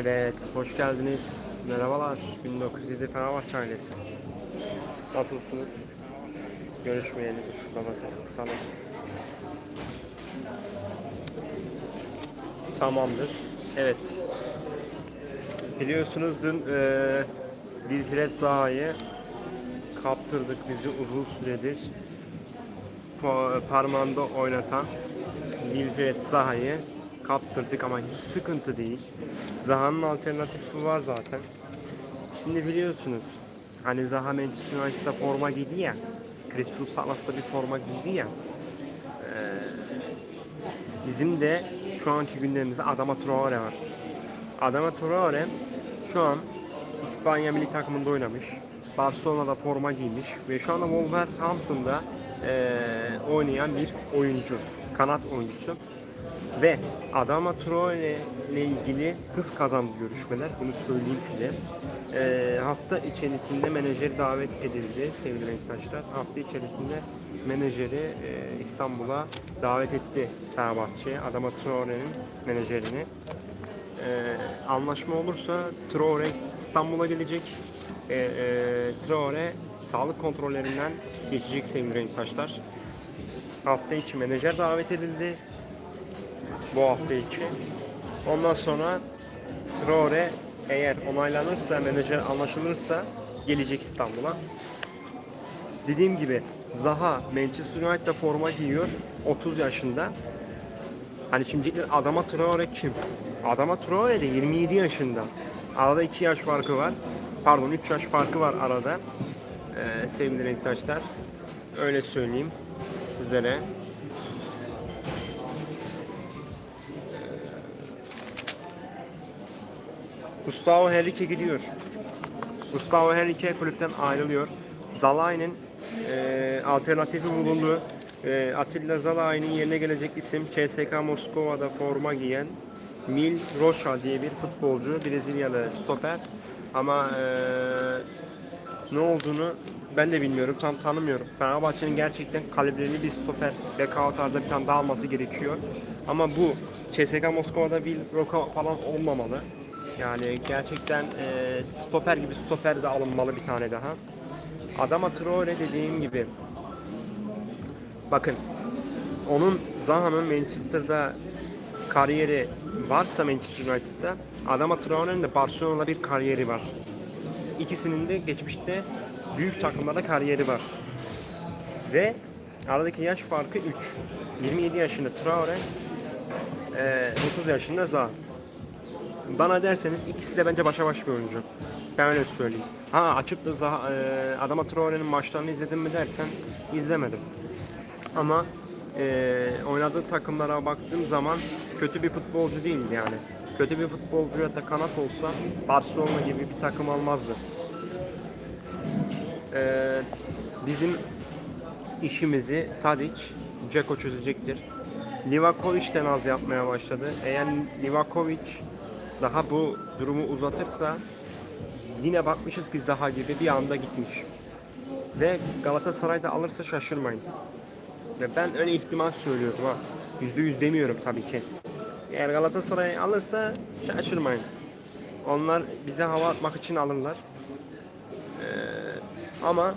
Evet, hoş geldiniz. Merhabalar. 1907 Fenerbahçe ailesi. Nasılsınız? Görüşmeyeli. Şurada ses kısalım. Tamamdır. Evet. Biliyorsunuz dün eee Wilfred Zaha'yı kaptırdık bizi uzun süredir pa- parmağında oynatan Wilfred Zaha'yı kaptırdık ama hiç sıkıntı değil. Zaha'nın alternatifi var zaten. Şimdi biliyorsunuz hani Zaha Manchester United'da forma giydi ya Crystal Palace'da bir forma giydi ya bizim de şu anki gündemimizde Adama Traore var. Adama Traore şu an İspanya milli takımında oynamış. Barcelona'da forma giymiş ve şu anda Wolverhampton'da eee, oynayan bir oyuncu. Kanat oyuncusu. Ve Adama Traore ile ilgili hız kazandı görüşmeler. Bunu söyleyeyim size. Eee, hafta içerisinde menajeri davet edildi sevgili renktaşlar. Hafta içerisinde menajeri eee, İstanbul'a davet etti Fenerbahçe. Adama Traore'nin menajerini. Eee, anlaşma olursa Traore İstanbul'a gelecek. Eee eee, Traore sağlık kontrollerinden geçecek sevgili renktaşlar. Hafta içi menajer davet edildi bu hafta içi. Ondan sonra Traore eğer onaylanırsa, menajer anlaşılırsa gelecek İstanbul'a. Dediğim gibi Zaha Manchester United'da forma giyiyor 30 yaşında. Hani şimdi Adama Traore kim? Adama Traore de 27 yaşında. Arada 2 yaş farkı var. Pardon 3 yaş farkı var arada. Ee, sevgili renktaşlar. Öyle söyleyeyim sizlere. Gustavo Henrique gidiyor. Gustavo Henrique kulüpten ayrılıyor. Zalai'nin e, alternatifi bulundu. E, Atilla Zalai'nin yerine gelecek isim CSKA Moskova'da forma giyen Mil Rocha diye bir futbolcu. Brezilyalı stoper. Ama e, ne olduğunu ben de bilmiyorum. Tam tanımıyorum. Fenerbahçe'nin gerçekten kalibreli bir stoper. BKO tarzda bir tane daha alması gerekiyor. Ama bu CSKA Moskova'da bir Roka falan olmamalı. Yani gerçekten e, stoper gibi stoper de alınmalı bir tane daha. Adama Traore dediğim gibi bakın onun Zaha'nın Manchester'da kariyeri varsa Manchester United'da Adama Traore'nin de Barcelona'da bir kariyeri var. İkisinin de geçmişte büyük takımlarda kariyeri var. Ve aradaki yaş farkı 3. 27 yaşında Traore, e, 30 yaşında Zaha. Bana derseniz ikisi de bence başa baş bir oyuncu. Ben öyle söyleyeyim. Ha açıp da Zaha, e, Adama Traore'nin maçlarını izledim mi dersen izlemedim. Ama e, oynadığı takımlara baktığım zaman kötü bir futbolcu değildi yani. Kötü bir futbolcu ya da kanat olsa Barcelona gibi bir takım almazdı. E, bizim işimizi Tadic, Ceko çözecektir. Livakovic de naz yapmaya başladı. Eğer Livakovic daha bu durumu uzatırsa yine bakmışız ki Zaha gibi bir anda gitmiş. Ve Galatasaray da alırsa şaşırmayın. Ve ben öyle ihtimal söylüyorum ha. Yüzde yüz demiyorum tabii ki. Eğer Galatasaray alırsa şaşırmayın. Onlar bize hava atmak için alırlar. Ee, ama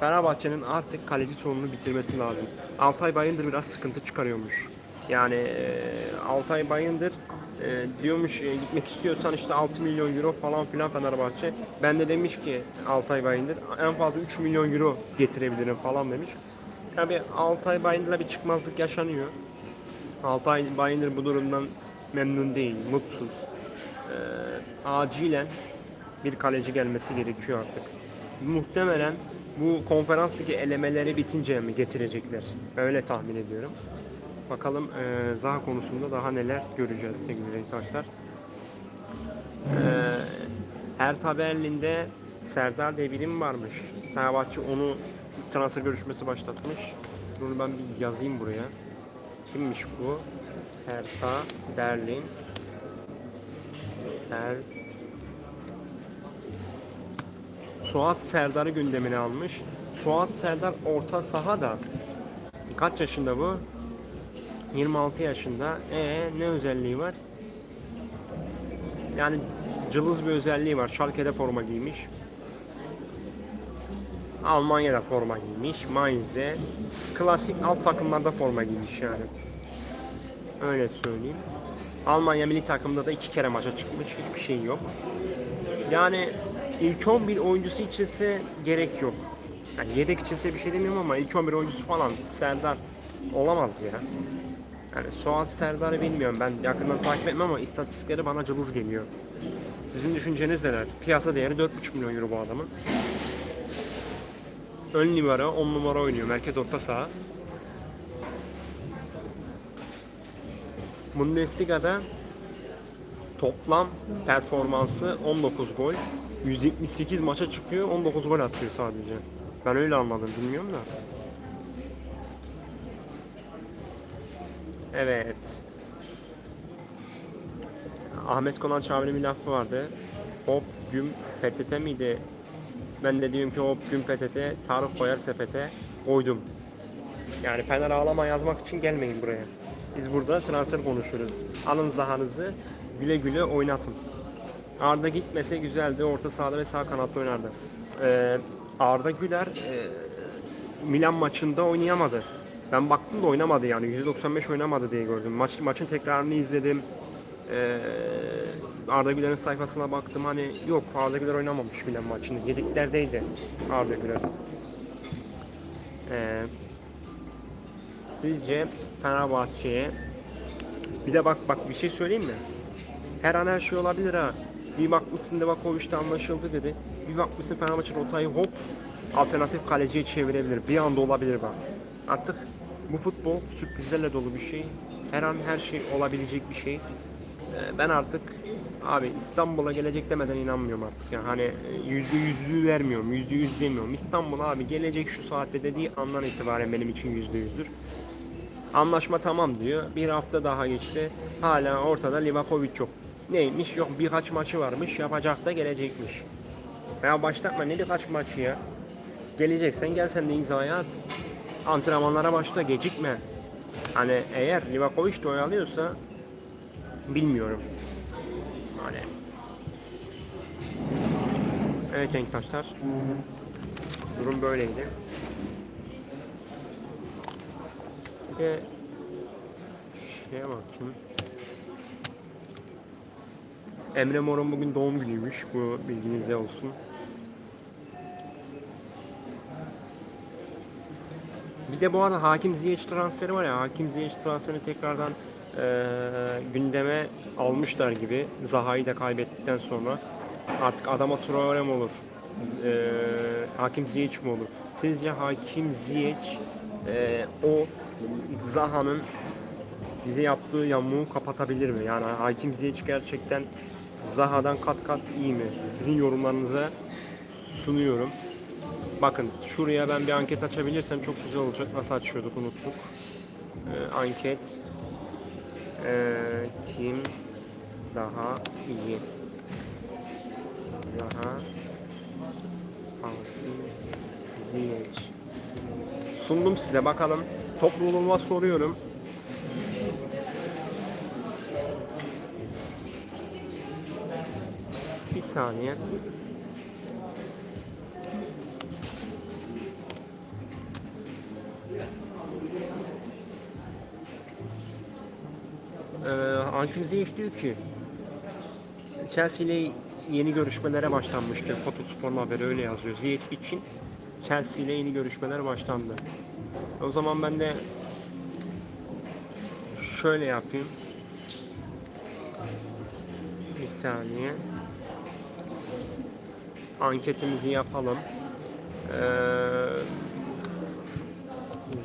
Fenerbahçe'nin artık kaleci sorununu bitirmesi lazım. Altay Bayındır biraz sıkıntı çıkarıyormuş. Yani e, Altay Bayındır e, diyormuş e, gitmek istiyorsan işte 6 milyon euro falan filan Fenerbahçe. Ben de demiş ki Altay Bayındır en fazla 3 milyon euro getirebilirim falan demiş. Tabi Altay Bayındır'la bir çıkmazlık yaşanıyor. Altay Bayındır bu durumdan memnun değil, mutsuz. Ee, acilen bir kaleci gelmesi gerekiyor artık. Muhtemelen bu konferanstaki elemeleri bitince mi getirecekler? Öyle tahmin ediyorum. Bakalım e, Zaha konusunda daha neler göreceğiz sevgili renktaşlar. E, Hertha Berlin'de Serdar diye birim varmış. Fenerbahçe onu transfer görüşmesi başlatmış. Bunu ben bir yazayım buraya. Kimmiş bu? Hertha Berlin Ser Suat Serdar'ı gündemine almış. Suat Serdar orta sahada kaç yaşında bu? 26 yaşında. E ne özelliği var? Yani cılız bir özelliği var. Schalke'de forma giymiş. Almanya'da forma giymiş. Mainz'de. Klasik alt takımlarda forma giymiş yani. Öyle söyleyeyim. Almanya milli takımda da iki kere maça çıkmış. Hiçbir şey yok. Yani ilk 11 oyuncusu içinse gerek yok. Yani yedek içinse bir şey demiyorum ama ilk 11 oyuncusu falan Serdar olamaz ya. Yani Suat Serdar'ı bilmiyorum. Ben yakından takip etmem ama istatistikleri bana cılız geliyor. Sizin düşünceniz neler? Piyasa değeri 4,5 milyon euro bu adamın. Ön numara 10 numara oynuyor. Merkez orta saha. Bundesliga'da toplam performansı 19 gol. 178 maça çıkıyor. 19 gol atıyor sadece. Ben öyle anladım. Bilmiyorum da. Evet. Ahmet Konan Çavi'nin bir lafı vardı. Hop güm PTT miydi? Ben de diyorum ki hop güm PTT, Tarık koyar sepete, koydum. Yani Fener ağlama yazmak için gelmeyin buraya. Biz burada transfer konuşuyoruz. Alın zahanızı güle güle oynatın. Arda gitmese güzeldi. Orta sahada ve sağ kanatta oynardı. Ee, Arda Güler e, Milan maçında oynayamadı. Ben baktım da oynamadı yani. %95 oynamadı diye gördüm. Maç, maçın tekrarını izledim. Ee, Arda Güler'in sayfasına baktım. Hani yok Arda Güler oynamamış Milan maçında. Yediklerdeydi Arda Güler. Ee, sizce Fenerbahçe'ye bir de bak bak bir şey söyleyeyim mi? Her an her şey olabilir ha. Bir bakmışsın Livakovic'te anlaşıldı dedi. Bir bakmışsın Fenerbahçe rotayı hop alternatif kaleciye çevirebilir. Bir anda olabilir bak. Artık bu futbol sürprizlerle dolu bir şey. Her an her şey olabilecek bir şey. Ee, Ben artık abi İstanbul'a gelecek demeden inanmıyorum artık. Yani hani yüzde yüzü vermiyorum, yüzde yüz demiyorum. İstanbul abi gelecek şu saatte dediği andan itibaren benim için yüzde yüzdür. Anlaşma tamam diyor. Bir hafta daha geçti. Hala ortada Livakovic yok. Neymiş? Yok birkaç maçı varmış. Yapacak da gelecekmiş. Ya başlatma ne birkaç maçı ya. Geleceksen gel sen de imzayı at. Antrenmanlara başla gecikme. Hani eğer Livakovic de oyalıyorsa bilmiyorum. Hani. Evet arkadaşlar. Durum böyleydi. Bir de şeye bakayım. Emre Mor'un bugün doğum günüymüş. Bu bilginize olsun. Bir de bu arada Hakim Ziyech transferi var ya. Hakim Ziyech transferini tekrardan eee, gündeme almışlar gibi. Zaha'yı da kaybettikten sonra. Artık adama Traore mi olur? Eee, Hakim Ziyech mi olur? Sizce Hakim Ziyech eee, o Zaha'nın bize yaptığı yamuğu kapatabilir mi? Yani Hakim Ziyech gerçekten Zaha'dan kat kat iyi mi? Sizin yorumlarınıza sunuyorum. Bakın şuraya ben bir anket açabilirsem çok güzel olacak. Nasıl açıyorduk unuttuk. Ee, anket. Ee, kim daha iyi? Daha Ziyech. Sundum size bakalım. Topluluğuma soruyorum. Bir saniye. Hakim Ziyech diyor ki Chelsea ile yeni görüşmelere başlanmıştı. Fotospor'un haberi öyle yazıyor. Ziyech için Chelsea ile yeni görüşmeler başlandı. O zaman ben de şöyle yapayım. Bir saniye. Anketimizi yapalım. Ee,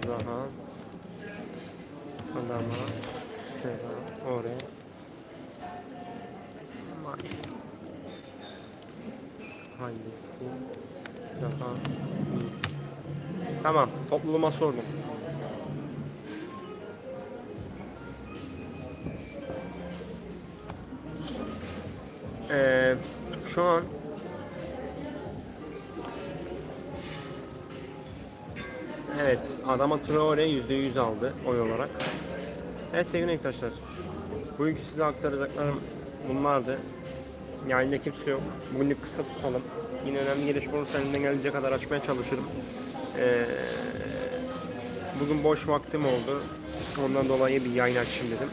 Zaha Adama Tera Oraya. Hangisi daha iyi? Tamam, topluluğuma sordum. Ee, şu an Evet, adama Traore %100 aldı oy olarak. Evet sevgili arkadaşlar. Bugünkü size aktaracaklarım bunlardı. Yayında kimse yok. Bugünlük kısa tutalım. Yine önemli gelişme olursa elimden gelecek kadar açmaya çalışırım. Ee, bugün boş vaktim oldu. Ondan dolayı bir yayın açayım dedim.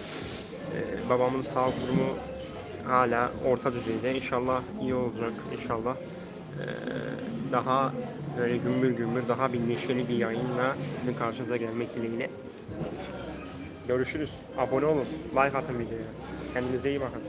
Ee, babamın sağlık durumu hala orta düzeyde. İnşallah iyi olacak. İnşallah ee, daha böyle gümbür gümbür daha bir neşeli bir yayınla sizin karşınıza gelmek dileğiyle. Görüşürüz. Abone olun. Like atın videoya. Kendinize iyi bakın.